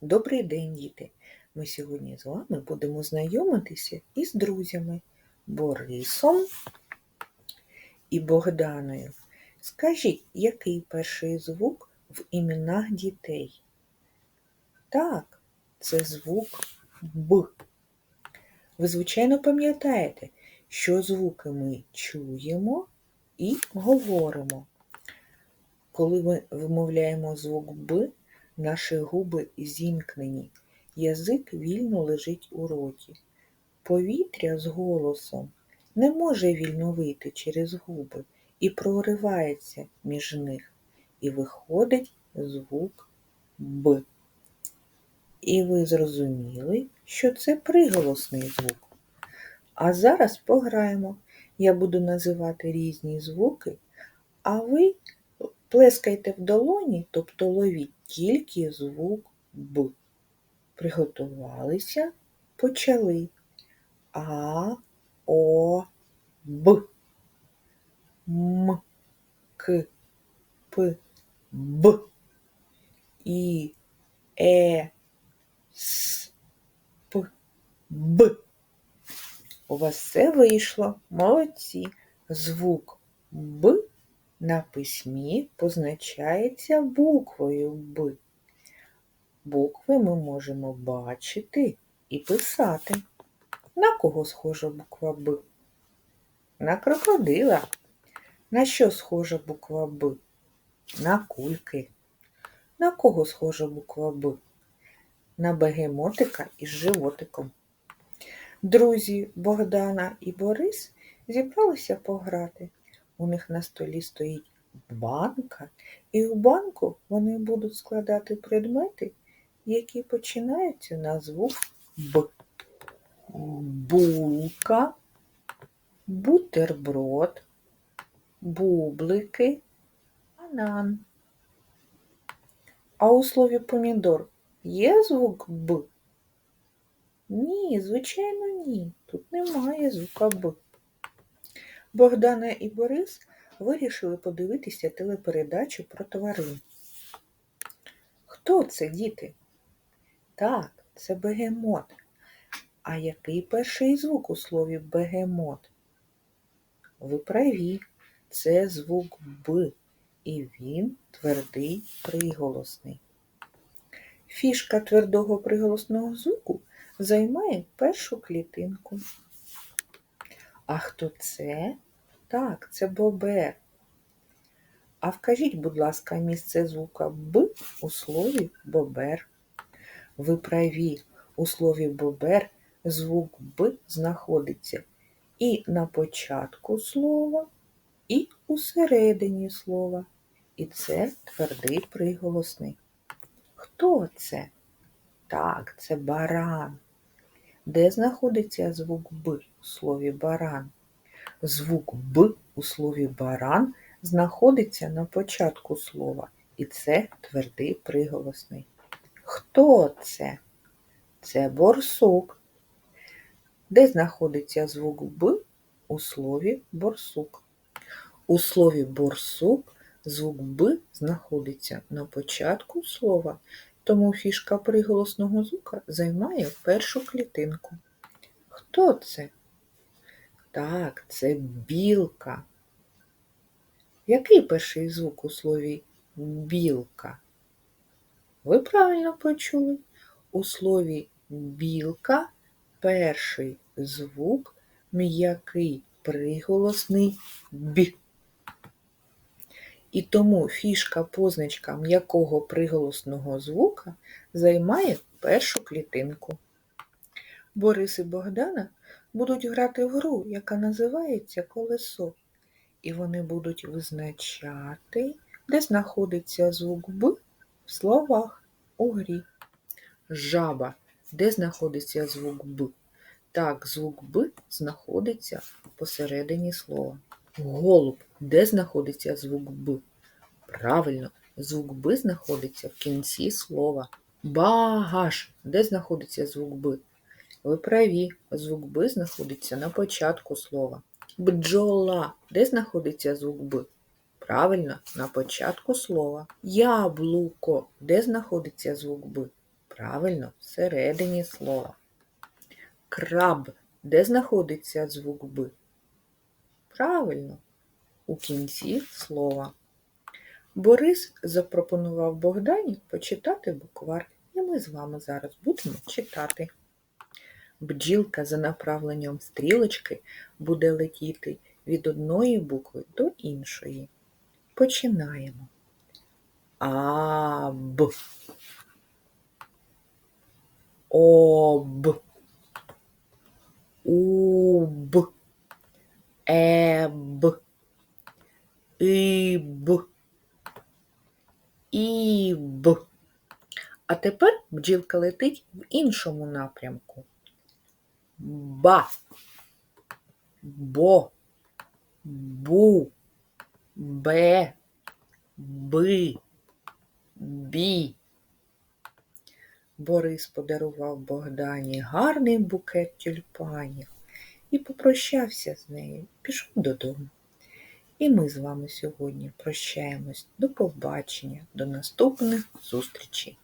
Добрий день, діти! Ми сьогодні з вами будемо знайомитися із друзями Борисом і Богданою. Скажіть, який перший звук в іменах дітей? Так, це звук Б. Ви, звичайно, пам'ятаєте, що звуки ми чуємо і говоримо. Коли ми вимовляємо звук Б, Наші губи зімкнені, язик вільно лежить у роті. Повітря з голосом не може вільно вийти через губи і проривається між них, і виходить звук Б. І ви зрозуміли, що це приголосний звук. А зараз пограємо. Я буду називати різні звуки, а ви Плескайте в долоні, тобто ловіть тільки звук Б. Приготувалися, почали. А, О, Б. М, К, П, Б. І, Е, С, П, Б. У вас все вийшло. Молодці. Звук Б на письмі позначається буквою Б. Букви ми можемо бачити і писати. На кого схожа буква Б? На крокодила. На що схожа буква Б? На кульки. На кого схожа буква Б? На бегемотика із животиком. Друзі Богдана і Борис зібралися пограти. У них на столі стоїть банка, і у банку вони будуть складати предмети, які починаються на звук Б. Булка, бутерброд, бублики, банан. А у слові помідор є звук Б? Ні, звичайно, ні. Тут немає звука Б. Богдана і Борис вирішили подивитися телепередачу про тварин. Хто це, діти? Так, це бегемот. А який перший звук у слові бегемот? Ви праві, це звук Б, і він твердий приголосний. Фішка твердого приголосного звуку займає першу клітинку. А хто це? Так, це бобер. А вкажіть, будь ласка, місце звука Б у слові бобер. Ви праві, у слові бобер звук Б знаходиться і на початку слова, і у середині слова. І це твердий приголосний. Хто це? Так, це баран. Де знаходиться звук Б у слові баран? Звук Б у слові баран знаходиться на початку слова, і це твердий приголосний. Хто це? Це борсук. Де знаходиться звук Б у слові борсук? У слові борсук звук Б знаходиться на початку слова, тому фішка приголосного звука займає першу клітинку. Хто це? Так, це білка. Який перший звук у слові білка? Ви правильно почули? У слові білка перший звук м'який приголосний б. І тому фішка позначка м'якого приголосного звука займає першу клітинку. Борис і Богдана будуть грати в гру, яка називається колесо. І вони будуть визначати, де знаходиться звук Б в словах у грі. Жаба, де знаходиться звук Б. Так, звук Б знаходиться посередині слова. Голуб, де знаходиться звук Б? Правильно, звук Б знаходиться в кінці слова. Багаж, де знаходиться звук Б? Ви праві, звук Б знаходиться на початку слова. Бджола, де знаходиться звук Б? Правильно, на початку слова. Яблуко, де знаходиться звук Б? Правильно, всередині слова. Краб. Де знаходиться звук Б? Правильно, у кінці слова. Борис запропонував Богдані почитати буквар, і ми з вами зараз будемо читати. Бджілка за направленням стрілочки буде летіти від одної букви до іншої. Починаємо. Аб. Об. Уб. Еб. Іб. Іб. А тепер бджілка летить в іншому напрямку. Ба. Бо. Бу. Бе. Би. Бі. Борис подарував Богдані гарний букет тюльпанів і попрощався з нею, пішов додому. І ми з вами сьогодні прощаємось. До побачення, до наступних зустрічей.